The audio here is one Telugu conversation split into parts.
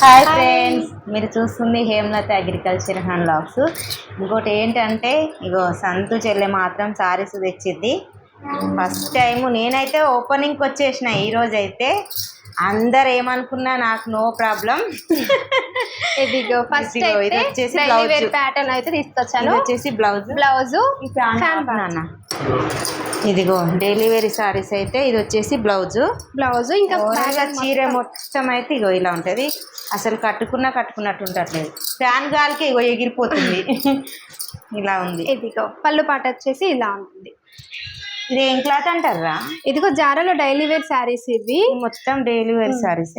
హాయ్ ఫ్రెండ్స్ మీరు చూస్తుంది హేమలత అగ్రికల్చర్ హ్యాండ్ లాక్స్ ఇంకోటి ఏంటంటే ఇగో సంతు చెల్లె మాత్రం సారీస్ తెచ్చిద్ది. ఫస్ట్ టైం నేనైతే ఓపెనింగ్కి వచ్చేసిన ఈ రోజు అయితే అందరు ఏమనుకున్నా నాకు నో ప్రాబ్లం ఇదిగో ఫస్ట్ ఇది వచ్చేసి ప్యాటర్న్ అయితే తీసుకొచ్చాను. వచ్చేసి బ్లౌజ్ బ్లౌజ్ ఫ్యాన్ ఇదిగో డైలీ వేర్ సారీస్ అయితే ఇది వచ్చేసి బ్లౌజు. బ్లౌజ్ ఇంకా చీర మొత్తం. అయితే ఇగో ఇలా ఉంటది. అసలు కట్టుకున్నా కట్టుకున్నట్టు ఉండట్లేదు ఫ్యాన్ గాలికి ఇగో ఎగిరిపోతుంది. ఇలా ఉంది. ఇదిగో పళ్ళు పాట వచ్చేసి ఇలా ఉంటుంది. ఇది ఏం క్లాత్ అంటారా ఇదిగో జారాలో డైలీ వేర్ శారీస్ ఇవి. మొత్తం డైలీ వేర్ సారీస్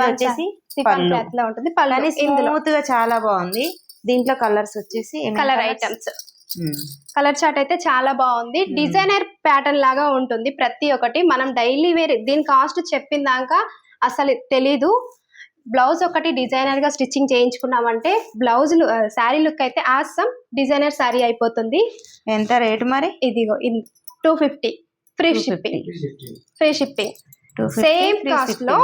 వచ్చేసి పళ్ళు. ఉంటుంది పళ్ళు ఇందులో. చాలా బాగుంది. దీంట్లో కలర్స్ వచ్చేసి కలర్? ఐటమ్స్. కలర్ చార్ట్ అయితే చాలా బాగుంది. డిజైనర్ ప్యాటర్న్ లాగా ఉంటుంది ప్రతి ఒక్కటి. మనం డైలీ వేర్ దీని కాస్ట్ చెప్పిన దాకా అసలు తెలీదు. బ్లౌజ్ ఒకటి డిజైనర్గా స్టిచ్చింగ్ చేయించుకున్నామంటే బ్లౌజ్ శారీ లుక్ అయితే ఆసమ్. డిజైనర్ శారీ అయిపోతుంది. ఎంత రేటు మరి? ఇదిగో two fifty. Free shipping. Free shipping. 250 same కాస్ట్లో.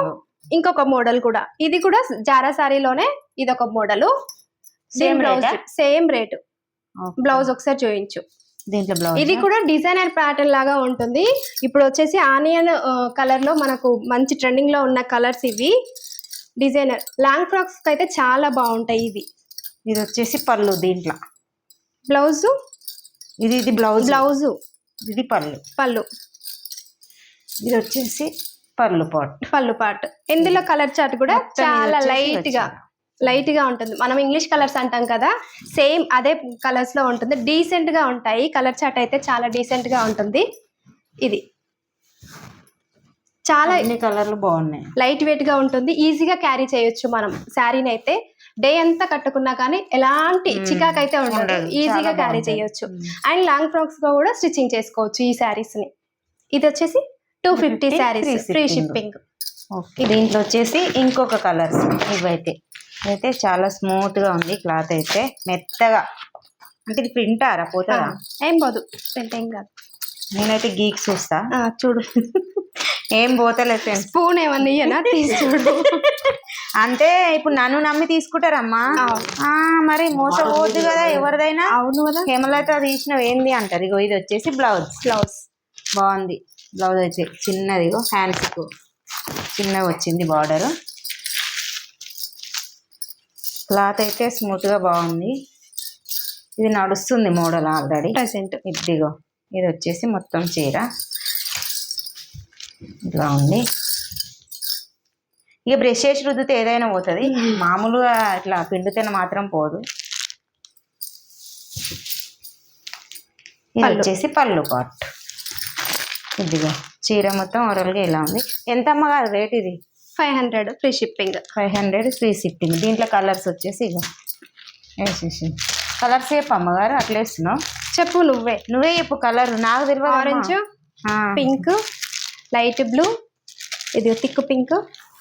ఇంకొక మోడల్ కూడా. ఇది కూడా జారా శారీలోనే ఇది ఒక model same blouse? Same rate. Blouse ఒకసారి చూపించు దీంట్లో బ్లౌజ్? ఇది కూడా డిజైనర్ ప్యాటర్న్ లాగా ఉంటుంది. ఇప్పుడు వచ్చేసి ఆనియన్ కలర్లో మనకు మంచి ట్రెండింగ్లో ఉన్న కలర్స్ ఇవి. డిజైనర్. లాంగ్ ఫ్రాక్స్ అయితే చాలా బాగుంటాయి ఇవి. ఇది వచ్చేసి పళ్ళు దీంట్లో. బ్లౌజ్? ఇది ఇది బ్లౌజ్. బ్లౌజ్. ఇది పళ్ళు. పళ్ళు. ఇది వచ్చేసి పళ్ళు పాట్. పళ్ళు పార్ట్ ఇందులో కలర్ చార్ట్ కూడా ఇది చాలా లైట్గా. లైట్గా ఉంటుంది. మనం ఇంగ్లీష్ కలర్స్ అంటాం కదా సేమ్ అదే కలర్స్లో ఉంటుంది. డీసెంట్గా ఉంటాయి కలర్ చార్ట్ అయితే చాలా డీసెంట్గా ఉంటుంది. ఇది. చాలా అన్ని కలర్లు బాగున్నాయి. లైట్ వెయిట్గా ఉంటుంది. ఈజీగా క్యారీ చేయొచ్చు మనం. శారీని అయితే డే అంతా కట్టుకున్నా కానీ ఎలాంటి. చికాక్ అయితే ఉండదు. ఈజీగా క్యారీ. చేయొచ్చు. అండ్ లాంగ్ ఫ్రాక్స్గా కూడా స్టిచ్చింగ్ చేసుకోవచ్చు ఈ శారీస్ని ఇది వచ్చేసి two fifty 250 saris. Free. Shipping. దీంట్లో వచ్చేసి ఇంకొక కలర్స్ ఇవైతే. అయితే చాలా స్మూత్గా ఉంది క్లాత్ అయితే. మెత్తగా. అంటే ఇది ప్రింటారా? పోతుందా? ఏం పోదు. ఏం కాదు. నేనైతే గీక్ చూస్తా. చూడు. ఏం పోతలేదు ఫ్రెండ్స్. స్పూన్ ఏమన్నా ఇయ్యనా? తీసి చూడు. అంటే ఇప్పుడు నన్ను నమ్మి తీసుకుంటారమ్మా. మరి మోసపోవద్దు కదా ఎవరిదైనా. అవును కదా. హేమలత తీసిన ఏంది అంటారు? ఇగో ఇది వచ్చేసి బ్లౌజ్. బ్లౌజ్. బాగుంది. బ్లౌజ్ అయితే చిన్నది హ్యాండ్స్కు. చిన్నగా వచ్చింది బార్డర్. క్లాత్ అయితే స్మూత్గా బాగుంది. ఇది నడుస్తుంది మోడల్ ఆల్రెడీ. ప్రెసెంట్ ఇదిగో ఇది వచ్చేసి మొత్తం చీర. ఇట్లా ఉంది ఇక బ్రష్ చేసి రుద్దితే ఏదైనా పోతుంది. మామూలుగా ఇట్లా పిండితేనే మాత్రం పోదు. ఇది. వచ్చేసి పళ్ళు పాట్. ఇదిగో చీర మొత్తం ఓవరాల్గా ఇలా ఉంది. ఎంత అమ్మగారు రేట్ ఇది? Five hundred free shipping. Five hundred free shipping. దీంట్లో కలర్స్ వచ్చేసి ఇగో. వేసేసి కలర్స్ చెప్పు అమ్మగారు అట్లా వేస్తున్నావు చెప్పు నువ్వే. నువ్వే చెప్పు కలర్. నాకు తెలియదు ఆరెంజ్ పింక్ లైట్ బ్లూ ఇది థిక్ పింక్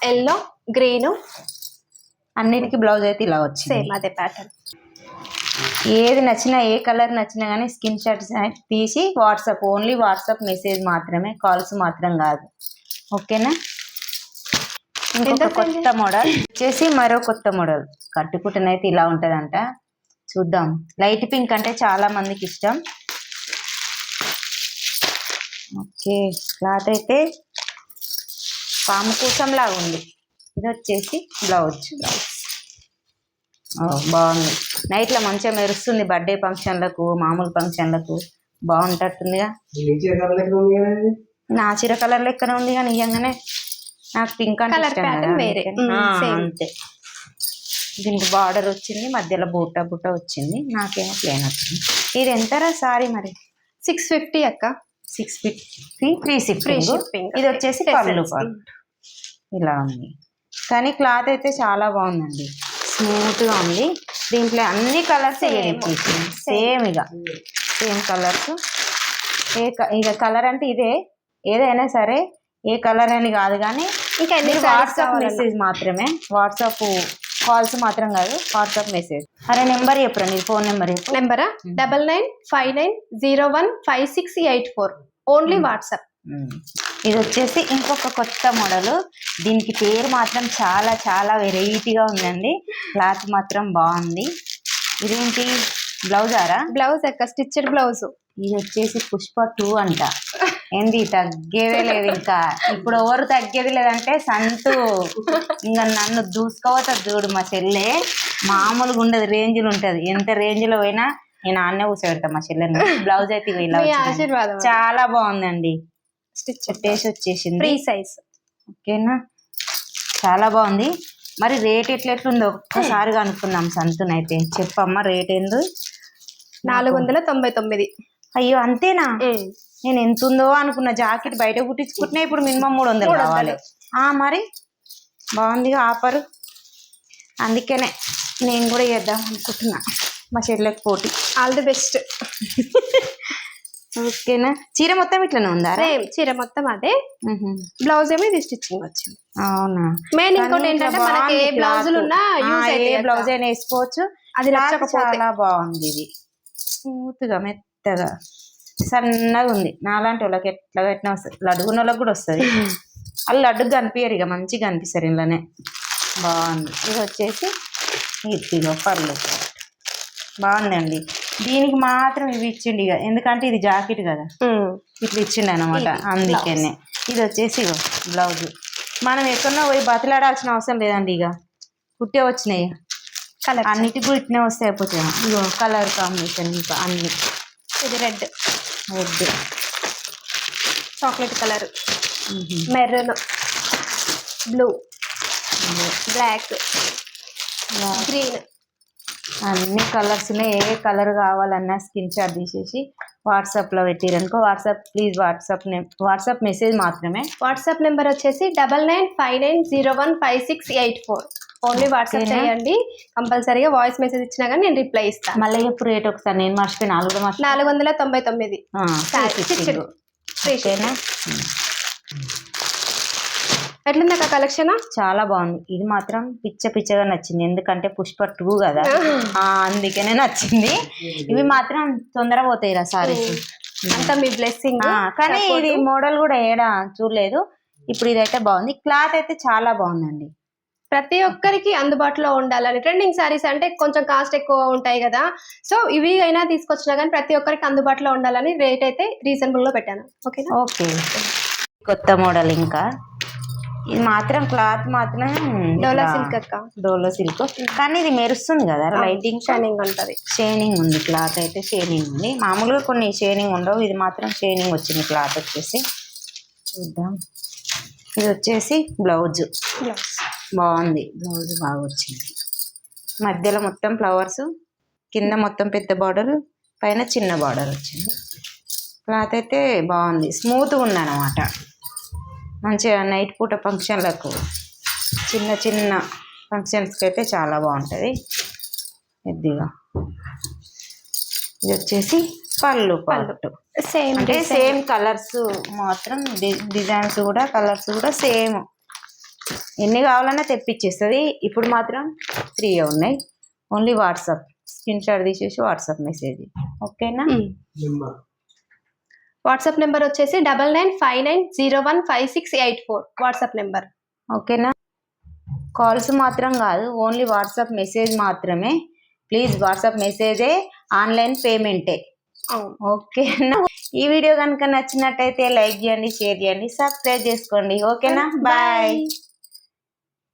ఎల్లో గ్రీన్. అన్నిటికీ బ్లౌజ్ అయితే ఇలా వచ్చింది. సేమ్ అదే ప్యాటర్న్. ఏది నచ్చినా ఏ కలర్ నచ్చినా కానీ స్కిన్ షాట్స్ తీసి వాట్సాప్ ఓన్లీ వాట్సాప్ మెసేజ్ మాత్రమే కాల్స్ మాత్రం కాదు. ఓకేనా? ఇంకొక కొత్త మోడల్. వచ్చేసి మరో కొత్త మోడల్. కట్టుకుంటనైతే ఇలా ఉంటదంట. చూద్దాం. లైట్ పింక్ అంటే చాలా మందికి ఇష్టం. ఓకే. క్లాత్ అయితే పాము కూసం లాగా ఉంది. ఇది వచ్చేసి బ్లౌజ్. బ్లౌజ్ బాగుంది. నైట్లో మంచిగా మెరుస్తుంది బర్త్డే ఫంక్షన్లకు మామూలు ఫంక్షన్లకు. బాగుంటట్టుందిగా. నా చీర కలర్ లెక్కనే ఉంది కానీ నిజంగానే నాకు పింక్ అంటే ఇష్టం కదా. అంతే. దీనికి బార్డర్ వచ్చింది మధ్యలో బూట బుట్ట వచ్చింది నాకేమో ప్లేన్ వచ్చింది. ఇది ఎంతరా సారీ మరి? సిక్స్ ఫిఫ్టీ అక్క. Six fifty three free six shipping ఇది వచ్చేసి పళ్ళు ఇలా ఉంది. కానీ క్లాత్ అయితే చాలా బాగుందండి. స్మూత్గా ఉంది. దీంట్లో అన్ని కలర్స్. సేమ్ ఇక. సేమ్ కలర్స్ ఏ ఇక కలర్ అంటే ఇదే. ఏదైనా సరే ఏ కలర్ అని కాదు కానీ ఇంకా ఎన్ని వాట్సాప్. మెసేజ్ మాత్రమే. వాట్సాప్ కాల్స్ మాత్రం కాదు వాట్సాప్ మెసేజ్. అరే నెంబర్ చెప్పరా నీ phone number నెంబరా? Double nine five nine zero one five six eight four. Only. WhatsApp. ఇది వచ్చేసి ఇంకొక కొత్త మోడల్. దీనికి పేరు మాత్రం చాలా చాలా వెరైటీగా ఉందండి. క్లాత్ మాత్రం బాగుంది. ఇదేంటి? బ్లౌజారా? బ్లౌజ్ యొక్క స్టిచ్డ్ బ్లౌజ్. ఇది వచ్చేసి పుష్ప టూ అంట. ఏంది తగ్గేదే లేదు ఇంకా. ఇప్పుడు ఎవరు తగ్గేది లేదంటే సంతు. ఇంకా నన్ను దూసుకోవద్దు చూడు మా చెల్లె. మామూలుగా ఉండదు రేంజ్లు ఉంటది. ఎంత రేంజ్లో పోయినా నేను ఆన్నే కూర్చోబెడతా మా చెల్లెని. బ్లౌజ్ అయితే ఇలా చాలా బాగుందండి. స్టిచ్ టేస్ట్ వచ్చేసింది. ఫ్రీ సైజ్ ఓకేనా? చాలా బాగుంది. మరి రేట్ ఎట్లా ఎట్లుందో ఒక్కసారి కనుక్కున్నాం సంతునైతే. చెప్పమ్మా రేట్ ఏందో? నాలుగు వందల తొంభై తొమ్మిది. అయ్యో అంతేనా? నేను ఎంత ఉందో అనుకున్న జాకెట్ బయట కుట్టించుకుంటున్నా ఇప్పుడు మినిమం మూడు వందలు కావాలి. మరి? బాగుందిగా ఆఫర్ అందుకనే నేను కూడా చేద్దాం అనుకుంటున్నా మా చెల్లెకి పోటీ. ఆల్ ది బెస్ట్ ఓకేనా? చీర మొత్తం ఇట్లనే ఉందా? చీర మొత్తం అదే. బ్లౌజ్ ఏమో ఇది స్టిచ్చింగ్ వచ్చింది అవునా? మెయిన్ ఇంకోటి ఏంటంటే మనకి ఏ బాగుంది బ్లౌజులు. ఉన్నా యూజ్ ఏ బ్లౌజ్ అయినా వేసుకోవచ్చు. అది చాలా బాగుంది ఇది. స్మూత్గా మెత్తగా సన్నగా ఉంది నాలాంటి వాళ్ళకి ఎట్లా పెట్టినా వస్తుంది. లడ్డుకున్న వాళ్ళకి కూడా వస్తుంది. వాళ్ళు లడ్డుగా కనిపించారు ఇక. మంచిగా కనిపిస్తారు ఇంట్లోనే. బాగుంది. ఇది వచ్చేసి ఇదిగో పర్లు బాగుందండి. దీనికి మాత్రం ఇవి ఇచ్చిండు ఇక. ఎందుకంటే ఇది జాకెట్ కదా. ఇట్లా ఇచ్చిండు అనమాట అందుకనే. ఇది వచ్చేసి ఇగో బ్లౌజ్. మనం ఎక్కడన్నా పోయి బతిలాడాల్సిన అవసరం లేదండి ఇక. కుట్టే వచ్చినాయి. కలర్ అన్నిటికి కూడా ఇట్నే వస్తాయి అయిపోతాయి. ఇగో కలర్ కాంబినేషన్ ఇంకా అన్ని. ఇది red. Red. Chocolate colour. Maroon. Blue. Black. Green. అన్ని కలర్స్ ఉన్నాయి ఏ కలర్ కావాలన్నా స్కిన్ షాట్ తీసేసి వాట్సాప్లో పెట్టిరనుకో WhatsApp please WhatsApp WhatsApp message మాత్రమే. వాట్సాప్ నెంబర్ వచ్చేసి double nine five nine zero one five six eight four. Only WhatsApp? చేయండి. కంపల్సరీగా వాయిస్ మెసేజ్ ఇచ్చినా కానీ నేను రిప్లై ఇస్తాను మళ్ళీ ఎప్పుడు రేట్ ఒకసారి? నేను మర్చిపోయిన నాలుగు నాలుగు వందల తొంభై తొమ్మిది. ఎట్లుంది అక్క కలెక్షన్? చాలా బాగుంది. ఇది మాత్రం పిచ్చ పిచ్చగా నచ్చింది. ఎందుకంటే పుష్ప టూ కదా. అందుకనే నచ్చింది. ఇవి మాత్రం తొందర పోతాయి రా సారీస్ అంతా మీ బ్లెస్సింగ్ కానీ ఇది మోడల్ కూడా ఏడా చూడలేదు. ఇప్పుడు ఇదైతే బాగుంది. క్లాత్ అయితే చాలా బాగుందండి. ప్రతి ఒక్కరికి అందుబాటులో ఉండాలని. ట్రెండింగ్ సారీస్ అంటే కొంచెం కాస్ట్ ఎక్కువ ఉంటాయి కదా. సో ఇవి అయినా తీసుకొచ్చినా కానీ ప్రతి ఒక్కరికి అందుబాటులో ఉండాలని రేట్ అయితే రీజనబుల్లో పెట్టాను. ఓకేనా? ఓకే. కొత్త మోడల్ ఇంకా. ఇది మాత్రం క్లాత్ మాత్రం డోలా సిల్క్ అక్క. డోలో సిల్క్. కానీ ఇది మెరుస్తుంది కదా లైటింగ్ షైనింగ్ ఉంటది. షేనింగ్ ఉంది క్లాత్ అయితే షేనింగ్ ఉంది. మామూలుగా కొన్ని షేనింగ్ ఉండవు ఇది మాత్రం షేనింగ్ వచ్చింది క్లాత్ వచ్చేసి. చూద్దాం. ఇది వచ్చేసి బ్లౌజ్. బ్లౌజ్. బాగుంది. బ్లౌజ్ బాగా వచ్చింది మధ్యలో మొత్తం ఫ్లవర్స్ కింద మొత్తం పెద్ద బార్డర్ పైన చిన్న బార్డర్ వచ్చింది. క్లాత్ అయితే బాగుంది. స్మూత్గా ఉంది అనమాట మంచిగా నైట్ పూట ఫంక్షన్లకు చిన్న చిన్న ఫంక్షన్స్కి అయితే చాలా బాగుంటుంది. ఇదిగా ఇది వచ్చేసి పళ్ళు. పట్టు సేమ్ అంటే సేమ్ కలర్స్ మాత్రం డిజైన్స్ కూడా కలర్స్ కూడా సేమ్. ఎన్ని కావాలన్నా తెప్పించేస్తుంది ఇప్పుడు మాత్రం త్రీ ఉన్నాయి. ఓన్లీ వాట్సాప్ స్క్రీన్ షాట్ తీసేసి వాట్సాప్ మెసేజ్ ఓకేనా? వాట్సాప్ నెంబర్ వచ్చేసి double nine five nine zero one five six eight four WhatsApp number ఓకేనా? కాల్స్ మాత్రం కాదు. ఓన్లీ వాట్సాప్ మెసేజ్ మాత్రమే. ప్లీజ్ వాట్సాప్ మెసేజే ఆన్లైన్ పేమెంటే ఓకేనా? ఈ వీడియో కనుక నచ్చినట్టయితే లైక్ చేయండి షేర్ చేయండి సబ్స్క్రైబ్ చేసుకోండి. ఓకేనా? బాయ్